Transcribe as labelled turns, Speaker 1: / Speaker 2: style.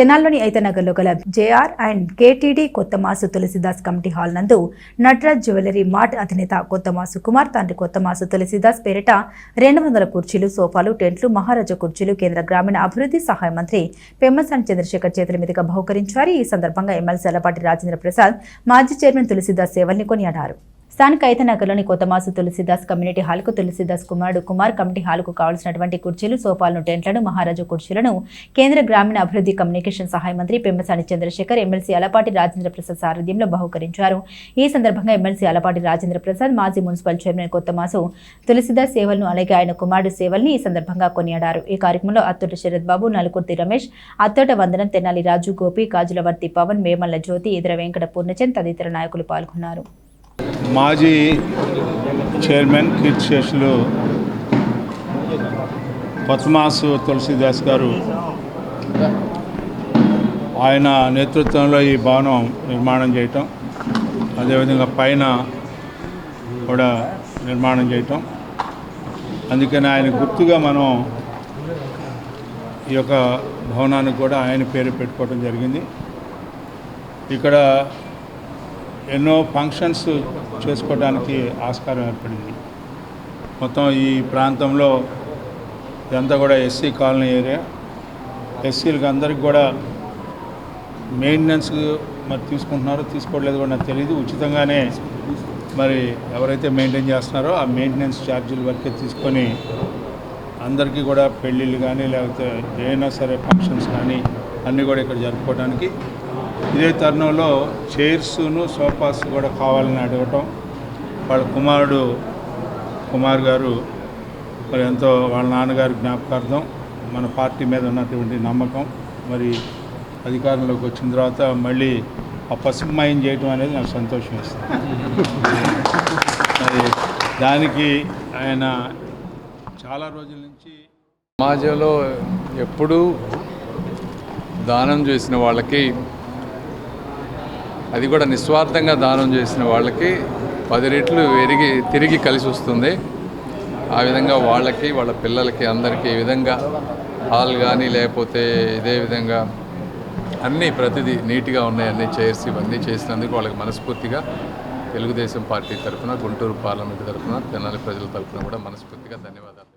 Speaker 1: తెనాల్లోని ఐతనగర్లో గల JR and KTD Kothamasu Tulasidas committee hall నందు నటరాజ్ జ్యువెలరీ మార్ట్ అధినేత కొత్తమాసు కుమార్ తండ్రి కొత్తమాసు తులసిదాస్ పేరిట రెండు వందల కుర్చీలు సోఫాలు టెంట్లు మహారాజా కుర్చీలు కేంద్ర గ్రామీణ అభివృద్ధి సహాయ మంత్రి పెమ్మసాని చంద్రశేఖర్ చేతుల మీదుగా బహుకరించారు. ఈ సందర్భంగా ఎమ్మెల్సీ అలపాటి రాజేంద్ర ప్రసాద్ మాజీ చైర్మన్ తులసిదాస్ సేవల్ని కొనియాడారు. స్థానిక ఐతనగర్లోని కొత్తమాసు తులసిదాస్ కమ్యూనిటీ హాల్కు తులసిదాస్ కుమారుడు కుమార్ కమిటీ హాల్కు కావాల్సినటువంటి కుర్చీలు సోఫాలను టెంట్లను మహారాజు కుర్చీలను కేంద్ర గ్రామీణ అభివృద్ధి కమ్యూనికేషన్ సహాయ మంత్రి పెమ్మసాని చంద్రశేఖర్ ఎమ్మెల్సీ అలపాటి రాజేంద్ర ప్రసాద్ సారథ్యంలో బహుకరించారు. ఈ సందర్భంగా ఎమ్మెల్సీ అలపాటి రాజేంద్ర ప్రసాద్ మాజీ మున్సిపల్ చైర్మన్ కొత్తమాసు తులసిదాస్ సేవలను అలాగే ఆయన కుమారుడు సేవల్ని ఈ సందర్భంగా కొనియాడారు. ఈ కార్యక్రమంలో అత్తోట శరత్ బాబు నలుకుర్తి రమేష్ అత్తోట వందనం తెనాలి రాజు గోపి కాజులవర్తి పవన్ వేమల్ల జ్యోతి ఇతర వెంకట పూర్ణచంద్ తదితర నాయకులు పాల్గొన్నారు.
Speaker 2: మాజీ చైర్మన్ కీర్తిశేషులు పద్మాసు తులసిదాస్ గారు ఆయన నేతృత్వంలో ఈ భవనం నిర్మాణం చేయటం అదేవిధంగా పైన కూడా నిర్మాణం చేయటం. అందుకని ఆయన గుర్తుగా మనం ఈ యొక్క భవనానికి కూడా ఆయన పేరు పెట్టుకోవడం జరిగింది. ఇక్కడ ఎన్నో ఫంక్షన్స్ చేసుకోవడానికి ఆస్కారం ఏర్పడింది. మొత్తం ఈ ప్రాంతంలో ఇదంతా కూడా ఎస్సీ కాలనీ ఏరియా. ఎస్సీలకు అందరికి కూడా మెయింటెనెన్స్ మరి తీసుకుంటున్నారో తీసుకోవట్లేదు కూడా నాకు తెలియదు ఉచితంగానే మరి ఎవరైతే మెయింటైన్ చేస్తున్నారో ఆ మెయింటెనెన్స్ ఛార్జీలు వరకే తీసుకొని అందరికీ కూడా పెళ్ళిళ్ళు కానీ లేకపోతే ఏదైనా సరే ఫంక్షన్స్ కానీ అన్నీ కూడా ఇక్కడ జరుపుకోవడానికి ఇదే తరుణంలో చైర్స్ను సోఫాస్ కూడా కావాలని అడగటం. వాళ్ళ కుమారుడు కుమార్ గారు మరి ఎంతో వాళ్ళ నాన్నగారి జ్ఞాపకార్థం మన పార్టీ మీద ఉన్నటువంటి నమ్మకం. మరి అధికారంలోకి వచ్చిన తర్వాత మళ్ళీ ఆ పసుమాయం చేయటం అనేది నాకు సంతోషం ఇస్తుంది మరి దానికి ఆయన చాలా రోజుల నుంచి
Speaker 3: సమాజంలో ఎప్పుడూ దానం చేసిన వాళ్ళకి అది కూడా నిస్వార్థంగా దానం చేసిన వాళ్ళకి పది రెట్లు ఎరిగి తిరిగి కలిసి వస్తుంది. ఆ విధంగా వాళ్ళకి వాళ్ళ పిల్లలకి అందరికీ ఈ విధంగా హాల్ కానీ లేకపోతే ఇదే విధంగా అన్నీ ప్రతిదీ నీట్గా ఉన్నాయి. అన్నీ చైర్స్ ఇవన్నీ చేసినందుకు వాళ్ళకి మనస్ఫూర్తిగా తెలుగుదేశం పార్టీ తరఫున గుంటూరు పార్లమెంట్ తరఫున తెనాలి ప్రజల తరఫున కూడా మనస్ఫూర్తిగా ధన్యవాదాలు.